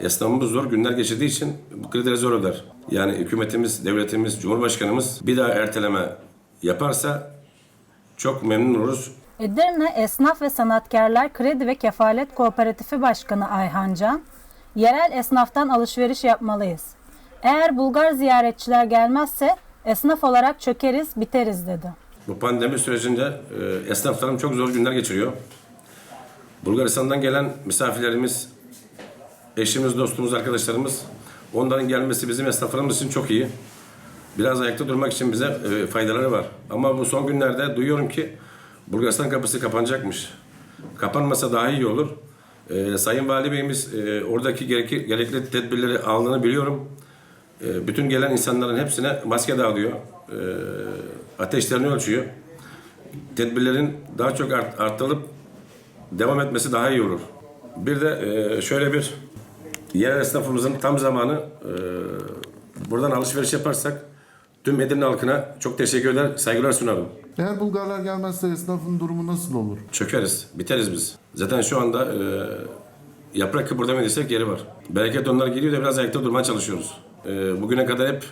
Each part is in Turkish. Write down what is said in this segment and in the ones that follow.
Esnafımız zor günler geçirdiği için bu kredileri zor öder. Yani hükümetimiz, devletimiz, cumhurbaşkanımız bir daha erteleme yaparsa çok memnun oluruz. Edirne Esnaf ve Sanatkarlar Kredi ve Kefalet Kooperatifi Başkanı Ayhan Can, yerel esnaftan alışveriş yapmalıyız. Eğer Bulgar ziyaretçiler gelmezse esnaf olarak çökeriz, biteriz dedi. Bu pandemi sürecinde e, esnaflarım çok zor günler geçiriyor. Bulgaristan'dan gelen misafirlerimiz, eşimiz, dostumuz, arkadaşlarımız onların gelmesi bizim esnaflarımız için çok iyi. Biraz ayakta durmak için bize e, faydaları var. Ama bu son günlerde duyuyorum ki Bulgaristan kapısı kapanacakmış. Kapanmasa daha iyi olur. E, Sayın Vali Beyimiz e, oradaki gerekli, gerekli tedbirleri aldığını biliyorum. E, bütün gelen insanların hepsine maske dağılıyor. E, ateşlerini ölçüyor. Tedbirlerin daha çok art, arttırılıp devam etmesi daha iyi olur. Bir de e, şöyle bir yerel esnafımızın tam zamanı e, buradan alışveriş yaparsak tüm Edirne halkına çok teşekkür eder, saygılar sunarım. Eğer Bulgarlar gelmezse esnafın durumu nasıl olur? Çökeriz, biteriz biz. Zaten şu anda e, yaprak kıpırdamadıysak geri var. Bereket onlar geliyor da biraz ayakta durmaya çalışıyoruz. E, bugüne kadar hep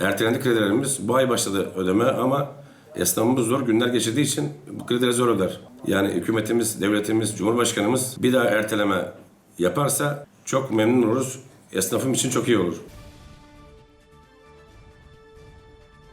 ertelendi kredilerimiz. Bu ay başladı ödeme ama esnafımız zor günler geçirdiği için bu kredileri zor öder. Yani hükümetimiz, devletimiz, cumhurbaşkanımız bir daha erteleme yaparsa çok memnun oluruz. Esnafım için çok iyi olur.